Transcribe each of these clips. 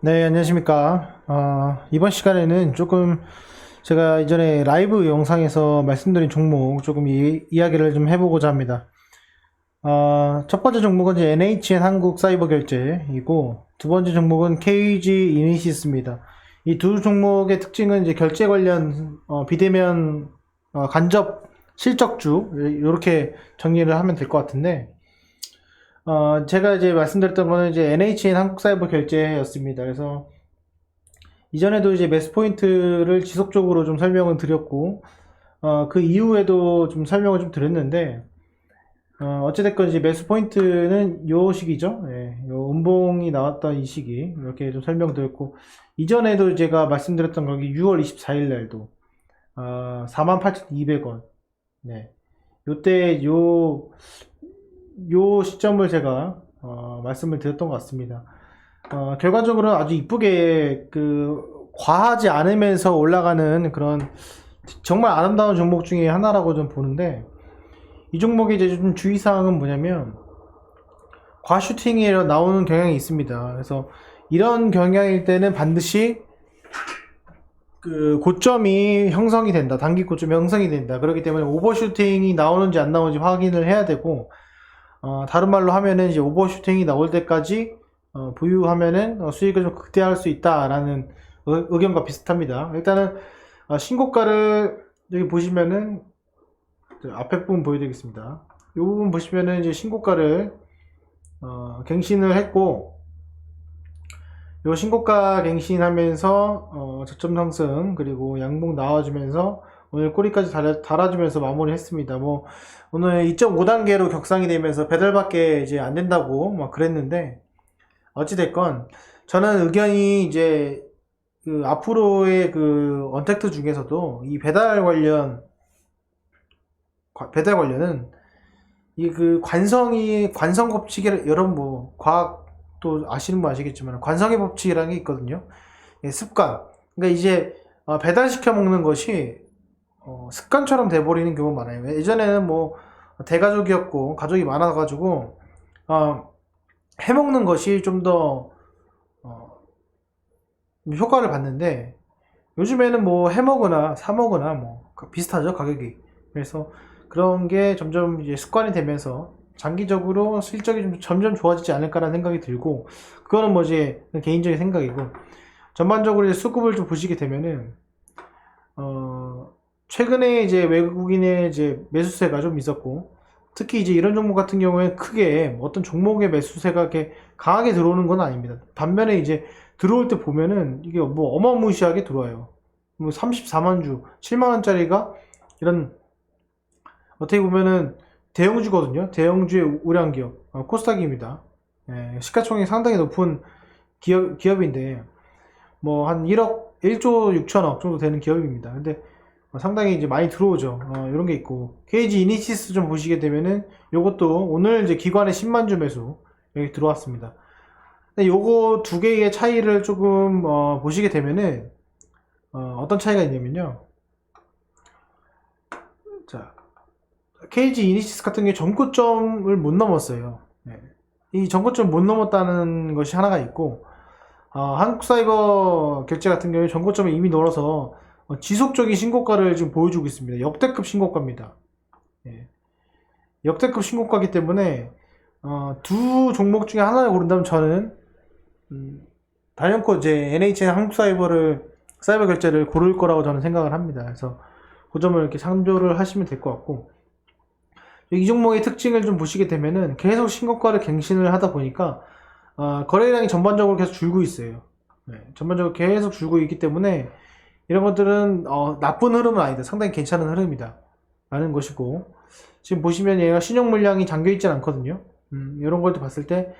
네, 안녕하십니까. 어, 이번 시간에는 조금 제가 이전에 라이브 영상에서 말씀드린 종목 조금 이, 이야기를 좀 해보고자 합니다. 어, 첫 번째 종목은 NHN 한국 사이버 결제이고 두 번째 종목은 KG 이니시스입니다. 이 두 종목의 특징은 이제 결제 관련 어, 비대면 어, 간접 실적주 이렇게 정리를 하면 될 것 같은데 어, 제가 이제 말씀드렸던 거는 이제 NHN 한국 사이버 결제였습니다. 그래서 이전에도 이제 매스 포인트를 지속적으로 좀 설명을 드렸고, 어, 그 이후에도 좀 설명을 좀 드렸는데, 어, 어찌됐건 이제 매스 포인트는 요 시기죠. 예, 요 음봉이 나왔던 이 시기, 이렇게 좀 설명드렸고, 이전에도 제가 말씀드렸던 거기 6월 24일 날도, 어, 48,200원. 네. 요때 요, 요 시점을 제가 어, 말씀을 드렸던 것 같습니다. 어, 결과적으로 아주 이쁘게 그 과하지 않으면서 올라가는 그런 정말 아름다운 종목 중에 하나라고 좀 보는데 이 종목의 이제 좀 주의사항은 뭐냐면 과슈팅이 나오는 경향이 있습니다. 그래서 이런 경향일 때는 반드시 그 고점이 형성이 된다. 단기 고점이 형성이 된다. 그렇기 때문에 오버슈팅이 나오는지 안 나오는지 확인을 해야 되고 어, 다른 말로 하면은 이제 오버슈팅이 나올 때까지 어, 보유하면은 어, 수익을 좀 극대화할 수 있다라는 의, 의견과 비슷합니다. 일단은 어, 신고가를 여기 보시면은 저 앞에 부분 보여드리겠습니다. 이 부분 보시면은 이제 신고가를 어, 갱신을 했고 요 신고가 갱신하면서 어, 저점 상승 그리고 양봉 나와주면서 오늘 꼬리까지 달아, 달아 주면서 마무리했습니다. 뭐 오늘 2.5단계로 격상이 되면서 배달밖에 이제 안 된다고 막 그랬는데 어찌됐건 저는 의견이 이제 그 앞으로의 그 언택트 중에서도 이 배달 관련 과- 배달 관련은 이 그 관성이 관성 법칙이 여러분 뭐 과학도 아시는 분 아시겠지만 관성의 법칙이라는 게 있거든요. 예, 습관. 그러니까 이제 어, 배달 시켜 먹는 것이 어, 습관처럼 돼버리는 경우가 많아요. 예전에는 뭐 대가족이었고 가족이 많아가지고 어, 해먹는 것이 좀더 어, 효과를 봤는데 요즘에는 뭐 해먹으나 사먹으나 뭐 비슷하죠 가격이. 그래서 그런 게 점점 이제 습관이 되면서 장기적으로 실적이 좀 점점 좋아지지 않을까라는 생각이 들고 그거는 뭐 이제 개인적인 생각이고 전반적으로 이제 수급을 좀 보시게 되면은 어 최근에 이제 외국인의 이제 매수세가 좀 있었고 특히 이제 이런 종목 같은 경우에 크게 어떤 종목의 매수세가 이렇게 강하게 들어오는 건 아닙니다. 반면에 이제 들어올 때 보면은 이게 뭐 어마무시하게 들어와요. 뭐 34만 주, 7만 원짜리가 이런 어떻게 보면은 대형주거든요. 대형주의 우량 기업, 어, 코스닥입니다. 예, 시가총액이 상당히 높은 기업, 기업인데 뭐 한 1억, 1조 6천억 정도 되는 기업입니다. 근데 어, 상당히 이제 많이 들어오죠. 어, 이런 게 있고 KG 이니시스 좀 보시게 되면은 요것도 오늘 이제 기관의 10만 주 매수 여기 들어왔습니다. 요거 두 개의 차이를 조금 어, 보시게 되면은 어, 떤 차이가 있냐면요. 자, KG 이니시스 같은 경우에 전고점을 못 넘었어요. 네. 이 전고점 못 넘었다는 것이 하나가 있고 어, 한국사이버 결제 같은 경우에 전고점을 이미 넘어서 어, 지속적인 신고가를 지금 보여주고 있습니다. 역대급 신고가입니다. 예. 역대급 신고가이기 때문에 어, 두 종목 중에 하나를 고른다면 저는 음, 단연코 이제 NHN 한국사이버를 사이버 결제를 고를 거라고 저는 생각을 합니다. 그래서 그 점을 이렇게 참조를 하시면 될 것 같고 이 종목의 특징을 좀 보시게 되면은 계속 신고가를 갱신을 하다 보니까 어, 거래량이 전반적으로 계속 줄고 있어요. 네, 전반적으로 계속 줄고 있기 때문에 이런 것들은 어, 나쁜 흐름은 아니다. 상당히 괜찮은 흐름이다. 라는 것이고 지금 보시면 얘가 신용 물량이 잠겨 있진 않거든요. 음, 이런 걸 봤을 때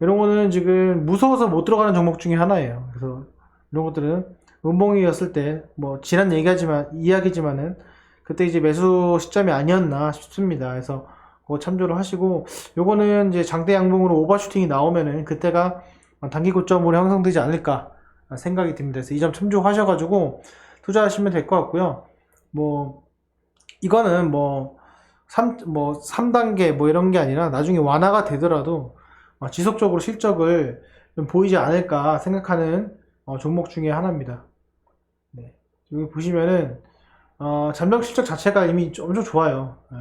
이런 거는 지금 무서워서 못 들어가는 종목 중에 하나예요. 그래서 이런 것들은 음봉이었을 때 뭐 지난 얘기하지만 이야기지만은 그때 이제 매수 시점이 아니었나 싶습니다. 그래서 그거 참조를 하시고 요거는 이제 장대 양봉으로 오버슈팅이 나오면은 그때가 단기 고점으로 형성되지 않을까 생각이 듭니다. 그래서 이 점 참조하셔가지고 투자하시면 될 것 같고요. 뭐 이거는 뭐 3, 뭐 3단계 뭐 이런 게 아니라 나중에 완화가 되더라도 어, 지속적으로 실적을 좀 보이지 않을까 생각하는 어, 종목 중에 하나입니다. 네. 여기 보시면은 어, 잠정 실적 자체가 이미 좀- 엄청 좋아요. 네.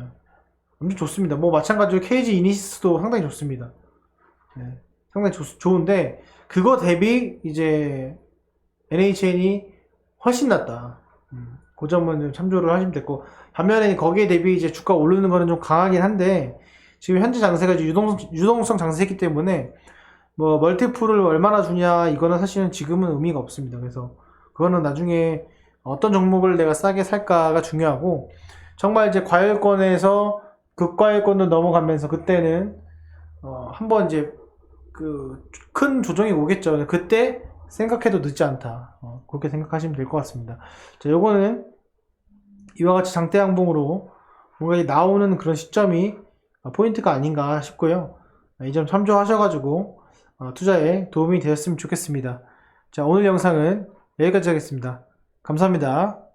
엄청 좋습니다. 뭐 마찬가지로 KG 이니시스도 상당히 좋습니다. 네. 상당히 좋, 좋은데 그거 대비 이제 NHN이 훨씬 낫다. 음, 그 점은 좀 참조를 하시면 됐고 반면에 거기에 대비 이제 주가 오르는 거는 좀 강하긴 한데 지금 현재 장세가 이제 유동, 유동성 장세이기 때문에 뭐 멀티플을 얼마나 주냐 이거는 사실은 지금은 의미가 없습니다. 그래서 그거는 나중에 어떤 종목을 내가 싸게 살까가 중요하고 정말 이제 과열권에서 극과열권도 넘어가면서 그때는 어, 한번 이제 그 큰 조정이 오겠죠. 그때 생각해도 늦지 않다. 어, 그렇게 생각하시면 될 것 같습니다. 자, 요거는 이와 같이 장대 양봉으로 뭔가 이 나오는 그런 시점이 어, 포인트가 아닌가 싶고요. 이 점 참조하셔가지고 어, 투자에 도움이 되었으면 좋겠습니다. 자, 오늘 영상은 여기까지 하겠습니다. 감사합니다.